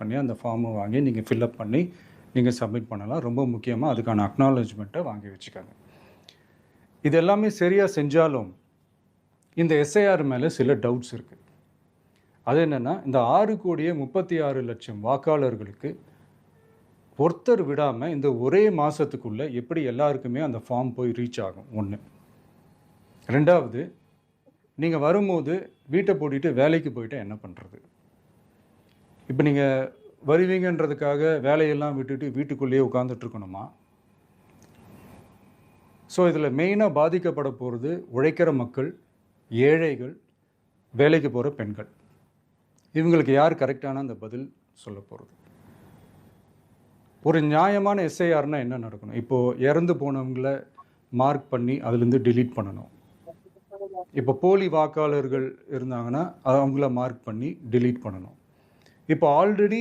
பண்ணி அந்த ஃபார்மை வாங்கி நீங்கள் ஃபில்அப் பண்ணி நீங்கள் சப்மிட் பண்ணலாம். ரொம்ப முக்கியமாக அதுக்கான அக்னாலஜ்மெண்ட்டை வாங்கி வச்சுக்கோங்க. இது எல்லாமே சரியாக செஞ்சாலும் இந்த எஸ்ஐஆர் மேலே சில டவுட்ஸ் இருக்குது அது என்னென்னா இந்த ஆறு கோடியே முப்பத்தி ஆறு லட்சம் வாக்காளர்களுக்கு ஒருத்தர் விடாமல் இந்த ஒரே மாதத்துக்குள்ளே எப்படி எல்லாருக்குமே அந்த ஃபார்ம் போய் ரீச் ஆகும்? ஒன்று ரெண்டாவது நீங்கள் வரும்போது வீட்டை போட்டிட்டு வேலைக்கு போயிட்டு என்ன பண்ணுறது இப்போ நீங்கள் வருவீங்கன்றதுக்காக வேலையெல்லாம் விட்டுட்டு வீட்டுக்குள்ளேயே உட்காந்துட்டு இருக்கணுமா ஸோ இதில் மெயினாக பாதிக்கப்பட போகிறது உழைக்கிற மக்கள் ஏழைகள் வேலைக்கு போகிற பெண்கள். இவங்களுக்கு யார் கரெக்டான அந்த பதில் சொல்ல போகிறது ஒரு நியாயமான எஸ்ஐஆர்னால் என்ன நடக்கணும்? இப்போது இறந்து போனவங்கள மார்க் பண்ணி அதுலேருந்து டிலீட் பண்ணணும். இப்போ போலி வாக்காளர்கள் இருந்தாங்கன்னா அவங்கள மார்க் பண்ணி டிலீட் பண்ணணும். இப்போ ஆல்ரெடி